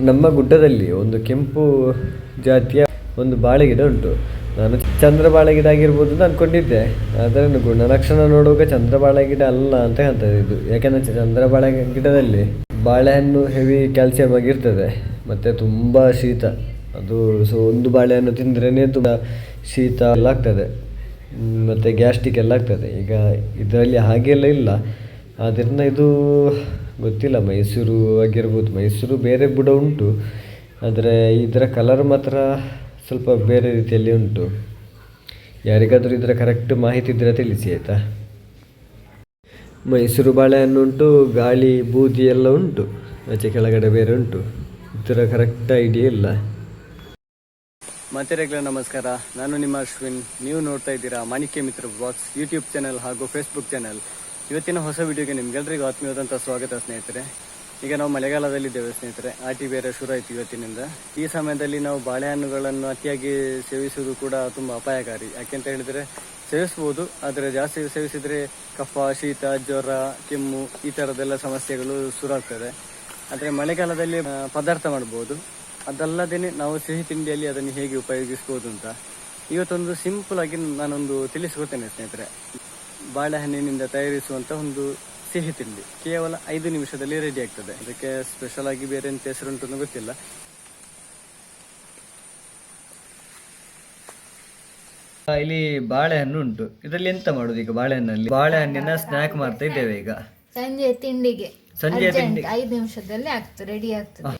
ನಮ್ಮ ಗುಡ್ಡದಲ್ಲಿ ಒಂದು ಕೆಂಪು ಜಾತಿಯ ಒಂದು ಬಾಳೆ ಗಿಡ ಉಂಟು. ನಾನು ಚಂದ್ರ ಬಾಳೆ ಗಿಡ ಆಗಿರ್ಬೋದು ಅಂತ ಅಂದ್ಕೊಂಡಿದ್ದೆ ಆದರೆ ಗುಣಲಕ್ಷಣ ನೋಡುವಾಗ ಚಂದ್ರ ಬಾಳೆ ಗಿಡ ಅಲ್ಲ ಅಂತ ಹೇಳ್ತದೆ ಇದು. ಯಾಕೆಂದರೆ ಚಂದ್ರ ಬಾಳೆ ಗಿಡದಲ್ಲಿ ಬಾಳೆಹಣ್ಣು ಹೆವಿ ಕ್ಯಾಲ್ಸಿಯಂ ಆಗಿರ್ತದೆ. ಮತ್ತು ತುಂಬ ಶೀತ. ಅದು ಸೊ, ಒಂದು ಬಾಳೆಹಣ್ಣು ತಿಂದ್ರೇ ತುಂಬ ಶೀತ ಎಲ್ಲ ಆಗ್ತದೆ. ಮತ್ತು ಗ್ಯಾಸ್ಟ್ರಿಕ್ ಎಲ್ಲ ಆಗ್ತದೆ. ಈಗ ಇದರಲ್ಲಿ ಹಾಗೆಲ್ಲ ಇಲ್ಲ. ಆದ್ದರಿಂದ ಇದು ಗೊತ್ತಿಲ್ಲ, ಮೈಸೂರು ಆಗಿರ್ಬೋದು. ಮೈಸೂರು ಬೇರೆ ಬುಡ ಉಂಟು. ಆದರೆ ಇದರ ಕಲರ್ ಮಾತ್ರ ಸ್ವಲ್ಪ ಬೇರೆ ರೀತಿಯಲ್ಲಿ ಉಂಟು. ಯಾರಿಗಾದರೂ ಇದರ ಕರೆಕ್ಟ್ ಮಾಹಿತಿ ಇದ್ದರೆ ತಿಳಿಸಿ, ಆಯಿತಾ? ಮೈಸೂರು ಬಾಳೆಹಣ್ಣು ಉಂಟು, ಗಾಳಿ, ಬೂದಿ ಎಲ್ಲ ಉಂಟು. ಆಚೆ ಕೆಳಗಡೆ ಬೇರೆ ಉಂಟು. ಇದರ ಕರೆಕ್ಟ್ ಐಡಿಯಾ ಇಲ್ಲ. ಮತ್ತೆ ನಮಸ್ಕಾರ. ನಾನು ನಿಮ್ಮ ಅಶ್ವಿನ್. ನೀವು ನೋಡ್ತಾ ಇದ್ದೀರಾ Manikya Mitra box YouTube channel ಹಾಗೂ ಫೇಸ್ಬುಕ್ ಚಾನಲ್ ಇವತ್ತಿನ ಹೊಸ ವಿಡಿಯೋಗೆ ನಿಮ್ಗೆಲ್ರಿಗೂ ಆತ್ಮೀಯವಾದಂಥ ಸ್ವಾಗತ, ಸ್ನೇಹಿತರೆ. ಈಗ ನಾವು ಮಳೆಗಾಲದಲ್ಲಿದ್ದೇವೆ, ಸ್ನೇಹಿತರೆ. ಆಟಿ ಬೇರೆ ಶುರು ಆಯಿತು ಇವತ್ತಿನಿಂದ. ಈ ಸಮಯದಲ್ಲಿ ನಾವು ಬಾಳೆಹಣ್ಣುಗಳನ್ನು ಅತಿಯಾಗಿ ಸೇವಿಸುವುದು ಕೂಡ ತುಂಬ ಅಪಾಯಕಾರಿ. ಯಾಕೆಂತ ಹೇಳಿದರೆ, ಸೇವಿಸ್ಬೋದು, ಆದರೆ ಜಾಸ್ತಿ ಸೇವಿಸಿದರೆ ಕಫ, ಶೀತ, ಜ್ವರ, ಕೆಮ್ಮು ಈ ಥರದ್ದೆಲ್ಲ ಸಮಸ್ಯೆಗಳು ಶುರುವಾಗ್ತದೆ. ಆದರೆ ಮಳೆಗಾಲದಲ್ಲಿ ಪದಾರ್ಥ ಮಾಡ್ಬೋದು. ಅದಲ್ಲದೇನೆ ನಾವು ಸಿಹಿ ತಿಂಡಿಯಲ್ಲಿ ಅದನ್ನು ಹೇಗೆ ಉಪಯೋಗಿಸ್ಬೋದು ಅಂತ. ಇವತ್ತೊಂದು ಸಿಂಪಲ್ ಆಗಿ ನಾನೊಂದು ತಿಳಿಸ್ಕೊಡ್ತೇನೆ, ಸ್ನೇಹಿತರೆ. ಬಾಳೆಹಣ್ಣಿನಿಂದ ತಯಾರಿಸುವಂತಹ ಒಂದು ಸಿಹಿ ತಿಂಡಿ. ಕೇವಲ ಐದು ನಿಮಿಷದಲ್ಲಿ ರೆಡಿ ಆಗ್ತದೆ. ಅದಕ್ಕೆ ಸ್ಪೆಷಲ್ ಆಗಿ ಬೇರೆ ಎಂತ ಹೆಸರುಂಟು ಅಂತ ಗೊತ್ತಿಲ್ಲ ಇಲ್ಲಿ ಬಾಳೆಹಣ್ಣು ಉಂಟು. ಇದರಲ್ಲಿ ಎಂತ ಮಾಡುದು ಈಗ ಬಾಳೆಹಣ್ಣಲ್ಲಿ? ಬಾಳೆಹಣ್ಣಿನ ಸ್ನಾಕ್ ಮಾಡ್ತಾ ಇದ್ದೇವೆ ಈಗ. ಸಂಜೆ ತಿಂಡಿಗೆ. ಸಂಜೆ ತಿಂಡಿ. ಐದು ನಿಮಿಷದಲ್ಲಿ ಆಗ್ತದೆ ರೆಡಿ ಆಗ್ತದೆ.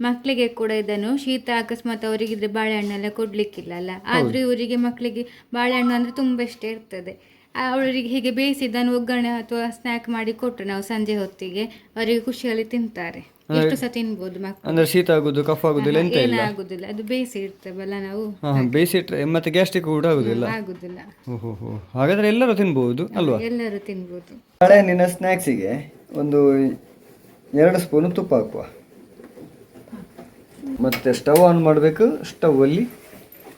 ಮಕ್ಕಳಿಗೆ ಕೂಡ ಇದನ್ನು ಶೀತ ಅಕಸ್ಮಾತ್ ಅವರಿಗಿದ್ರೆ ಬಾಳೆಹಣ್ಣೆಲ್ಲ ಕೊಡ್ಲಿಕ್ಕಿಲ್ಲ ಅಲ್ಲ? ಆದ್ರೂ ಇವರಿಗೆ ಮಕ್ಕಳಿಗೆ ಬಾಳೆಹಣ್ಣು ಅಂದ್ರೆ ತುಂಬಾ ಇಷ್ಟ ಇರ್ತದೆ. ಅವರಿಗೆ ಹೀಗೆ ಬೇಯಿಸಿದ್ದನ್ನು ಒಗ್ಗರಣೆ ಅಥವಾ ಸ್ನ್ಯಾಕ್ ಮಾಡಿ ಕೊಟ್ಟು ನಾವು ಸಂಜೆ ಹೊತ್ತಿಗೆ ಅವರಿಗೆ ಖುಷಿಯಲ್ಲಿ ತಿಂತಾರೆ. ಎಷ್ಟು ಸಹ ತಿನ್ಬೋದು ಅಂದ್ರೆ ಶೀತ ಆಗುದು ಕಫ ಆಗುದಿಲ್ಲ ಎಂತ ಇಲ್ಲ? ಆಗುದಿಲ್ಲ. ಅದು ಬೇಯಿಸಿ ಇರ್ತೇವಲ್ಲ ನಾವು ಬೇಯಿಸಿ ಇಟ್ಟರೆ ಮತ್ತೆ ಗ್ಯಾಸ್ಟ್ರಿಕ್ ಕೂಡ ಆಗುದಿಲ್ಲ? ಆಗುದಿಲ್ಲ. ಓಹೋ ಹಾಗಾದ್ರೆ ಎಲ್ಲರೂ ತಿನ್ಬಹುದು ಅಲ್ವಾ? ಎಲ್ಲರೂ ತಿನ್ಬೋದು. ಬಾಳೆಹಣ್ಣಿನ ಸ್ನ್ಯಾಕ್ಸಿಗೆ ಒಂದು ಎರಡು ಸ್ಪೂನ್ ತುಪ್ಪ ಹಾಕುವ. ಮತ್ತೆ ಸ್ಟವ್ ಆನ್ ಮಾಡಬೇಕು. ಸ್ಟವ್ ಅಲ್ಲಿ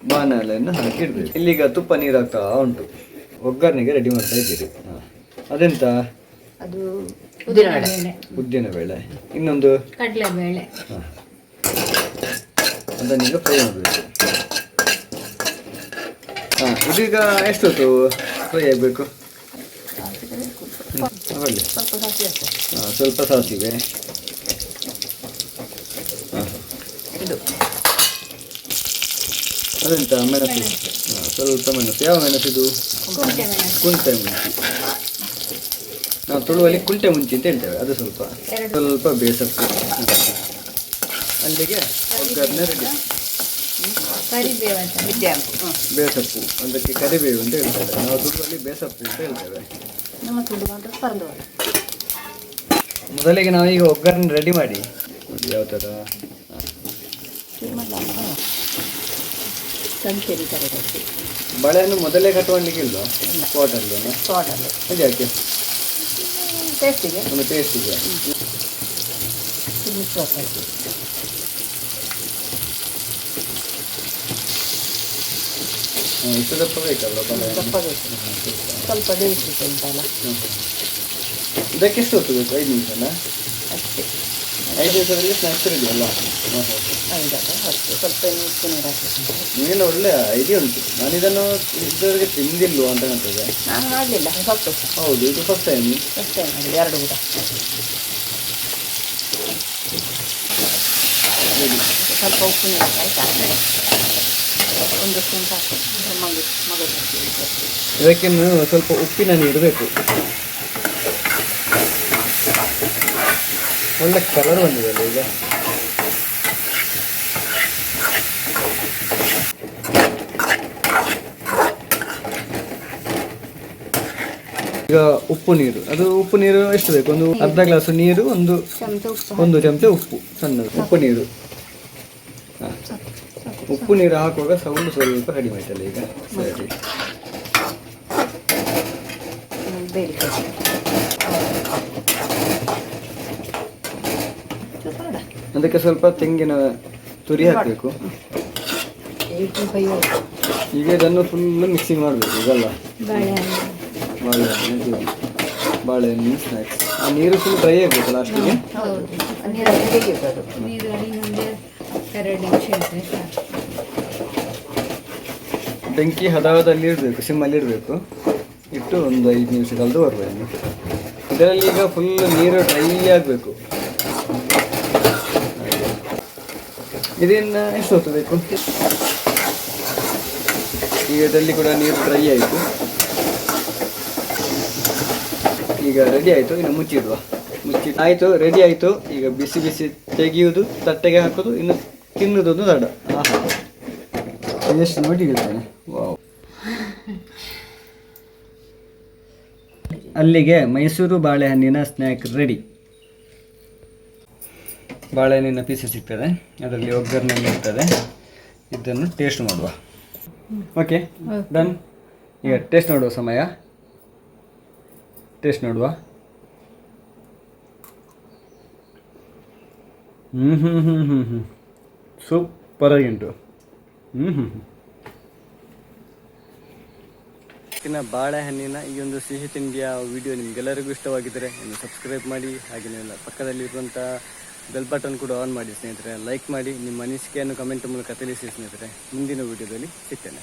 ಬಾಣಲೆಯನ್ನು ಹಾಕಿ ಇಡಬೇಕು. ಇಲ್ಲಿಗ ತುಪ್ಪ ನೀರಾಗ್ತಾ ಹಾಕ್ತಾ ಉಂಟು. ಒಗ್ಗರಣೆಗೆ ರೆಡಿ ಮಾಡ್ತಾ ಇದ್ದೀರಿ. ಹಾಂ ಅದೆಂತ? ಅದು ಉದ್ದಿನ ಬೇಳೆ. ಇನ್ನೊಂದು? ಕಡಲೆಬೇಳೆ ಹಾ. ಅದನ್ನೀಗ ಫ್ರೈ ಮಾಡಬೇಕು. ಹಾಂ ಇದೀಗ ಎಷ್ಟೊತ್ತು ಫ್ರೈ ಆಗಬೇಕು. ಹಾಂ ಸ್ವಲ್ಪ ಸಾಸಿವೆ ಹಾಂ ಇದು ಅದೆಂತ ಮೆಣಸು ಸ್ವಲ್ಪ ಮೆಣಸು ಯಾವ ಮೆಣಸು ಇದು? ಕುಂಟೆ ಮುಂಚಿ ನಾವು ತುಳುವಲ್ಲಿ ಕುಂಟೆ ಮುಂಚಿ ಅಂತ ಹೇಳ್ತೇವೆ. ಅದು ಸ್ವಲ್ಪ ಸ್ವಲ್ಪ ಬೇಸತ್ತು ಅಲ್ಲಿಗೆ ಒಗ್ಗರಣೆ ರೆಡಿ. ಬೇಸಪ್ಪು ಅದಕ್ಕೆ ಕರಿಬೇವು ಅಂತ ಹೇಳ್ತೇವೆ. ನಾವು ತುಳುವಲ್ಲಿ ಬೇಸಪ್ಪು ಅಂತ ಹೇಳ್ತೇವೆ. ನಮ್ಮ ತುಳು ಈಗ ಮೊದಲಿಗೆ ಒಗ್ಗರಣೆ ರೆಡಿ ಮಾಡಿ. ಯಾವ ಥರ. ಸಂಚರಿ ಕರಿಬೇಕು ಬಾಳೆಹಣ್ಣು ಮೊದಲೇ ಕಟ್ಟುವಣ್ಣಿಗೆ ಇಲ್ವಾ ಸ್ಪಾಟಲ್ಲಿ ಸ್ಪಾಟಲ್ಲಿ ಅದು ಯಾಕೆ? ಟೇಸ್ಟಿಗೆ ಒಂದು ಟೇಸ್ಟಿಗೆ ಮಿಕ್ಸ್ ಹಾಕಿ ಇಷ್ಟು ದಪ್ಪ ಬೇಕಲ್ವ ಬಾಳೆಹಣ್ಣು ದಪ್ಪ ಬೇಕು. ಸ್ವಲ್ಪ ಬೇಯಿಸ್ಲಿಕ್ಕೆ ಉಂಟಲ್ಲ ಹ್ಮ್. ಇದಕ್ಕೆ ಎಷ್ಟು ಹೊತ್ತು ಬೇಕು? ಐದು ನಿಮಿಷನಾ? ಅಷ್ಟೇ ಐದು ಐದಾಗ ಸ್ವಲ್ಪ ನೀರು ಹಾಕಿ ಒಳ್ಳೆ ಐಡಿಯಾ ಉಂಟು. ನಾನು ಇದನ್ನು ಇದ್ದವರಿಗೆ ತಿಂದಿಲ್ವ ಅಂತ ಕಾಣ್ತದೆ. ನಾನು ಮಾಡಲಿಲ್ಲ ಫಸ್ಟ್ ಹೌದು ಇದು ಫಸ್ಟ್ ಟೈಮ್ ಅಷ್ಟೇ ಮಾಡಿ ಎರಡು ಊಟ. ಸ್ವಲ್ಪ ಉಪ್ಪು ನೀರು ಒಂದು ಸ್ಪೂನ್ ಸಾಕು. ಮಗು ಮಗು ಇದಕ್ಕೆ ಸ್ವಲ್ಪ ಉಪ್ಪಿನ ನೀರು ಬೇಕು. ಒಳ್ಳೆ ಕಲರ್ ಬಂದಿದೆ ಅಲ್ಲ ಈಗ. ಈಗ ಉಪ್ಪು ನೀರು. ಅದು ಉಪ್ಪು ನೀರು ಎಷ್ಟು ಬೇಕು? ಒಂದು ಅರ್ಧ ಗ್ಲಾಸ್ ನೀರು ಒಂದು ಒಂದು ಚಮಚ ಉಪ್ಪು ಸಣ್ಣದು. ಉಪ್ಪು ನೀರು. ಉಪ್ಪು ನೀರು ಹಾಕುವಾಗ ಸೌಂಡ್ ಸ್ವಲ್ಪ ಕಡಿಮೆ ಆಯ್ತಲ್ಲ ಈಗ. ಸರಿ ಹಾಕಿ ಬೇರೆ ಅದಕ್ಕೆ ಸ್ವಲ್ಪ ತೆಂಗಿನ ತುರಿ ಹಾಕಬೇಕು. ಈಗ ಇದನ್ನು ಫುಲ್ ಮಿಕ್ಸಿಂಗ್ ಮಾಡಬೇಕು, ಇದೆಲ್ಲ. ಬಾಳೆಹಣ್ಣು ಬಾಳೆಹಣ್ಣು ಸ್ನ್ಯಾಕ್ಸ್ ಆ ನೀರು ಫುಲ್ ಡ್ರೈ ಆಗಬೇಕು ಲಾಸ್ಟಿಗೆ ಬೆಂಕಿ ಹದಾವದಲ್ಲಿ ಇಡಬೇಕು ಸಿಮ್ಮಲ್ಲಿ ಇಡಬೇಕು ಇಟ್ಟು ಒಂದು ಐದು ನಿಮಿಷ ಕಳೆದು ಬರಬೇಕು ಇದರಲ್ಲಿ ಈಗ ಫುಲ್ ನೀರು ಡ್ರೈ ಆಗಬೇಕು. ಇದನ್ನು ಎಷ್ಟು ಬೇಕು? ಈಗ ಇದರಲ್ಲಿ ಕೂಡ ನೀರು ಡ್ರೈ ಆಯಿತು. ಈಗ ರೆಡಿ ಆಯಿತು. ಇನ್ನು ಮುಚ್ಚಿಡುವ. ಮುಚ್ಚಿ ಆಯಿತು ರೆಡಿ ಆಯಿತು. ಈಗ ಬಿಸಿ ಬಿಸಿ ತೆಗೆಯುವುದು, ತಟ್ಟೆಗೆ ಹಾಕೋದು ಇನ್ನು ತಿನ್ನೋದೊಂದು ದಡ ಆಹಾ. ಎಷ್ಟು ನೋಡಿ ಹೇಳ್ತೇನೆ. ವಾವ್. ಅಲ್ಲಿಗೆ ಮೈಸೂರು ಬಾಳೆಹಣ್ಣಿನ ಸ್ನ್ಯಾಕ್ ರೆಡಿ ಬಾಳೆಹಣ್ಣಿನ ಪೀಸಸ್ ಸಿಗ್ತದೆ. ಅದರಲ್ಲಿ ಒಗ್ಗರಣೆ ಇರ್ತದೆ. ಇದನ್ನು ಟೇಸ್ಟ್ ಮಾಡುವ ಓಕೆ ಡನ್ ಈಗ ಟೇಸ್ಟ್ ನೋಡುವ ಸಮಯ. ಟೇಸ್ಟ್ ನೋಡುವ. ಹ್ಞೂ ಹ್ಞೂ ಹ್ಞೂ ಹ್ಞೂ ಹ್ಞೂ ಸೂಪರಾಗಿ ಉಂಟು. ಹ್ಞೂ ಹ್ಞೂ ಇವತ್ತಿನ ಬಾಳೆಹಣ್ಣಿನ ಈ ಒಂದು ಸಿಹಿ ತಿಂಡಿಯ ವಿಡಿಯೋ ನಿಮಗೆಲ್ಲರಿಗೂ ಇಷ್ಟವಾಗಿದ್ದರೆ ಇನ್ನು ಸಬ್ಸ್ಕ್ರೈಬ್ ಮಾಡಿ, ಹಾಗೆ ಪಕ್ಕದಲ್ಲಿ ಪಕ್ಕದಲ್ಲಿರುವಂಥ ಬೆಲ್ ಬಟನ್ ಕೂಡ ಆನ್ ಮಾಡಿ ಸ್ನೇಹಿತರೆ. ಲೈಕ್ ಮಾಡಿ ನಿಮ್ಮ ಅನಿಸಿಕೆಯನ್ನು ಕಮೆಂಟ್ ಮೂಲಕ ತಿಳಿಸಿ ಸ್ನೇಹಿತರೆ. ಮುಂದಿನ ವಿಡಿಯೋದಲ್ಲಿ ಸಿಗ್ತೇನೆ.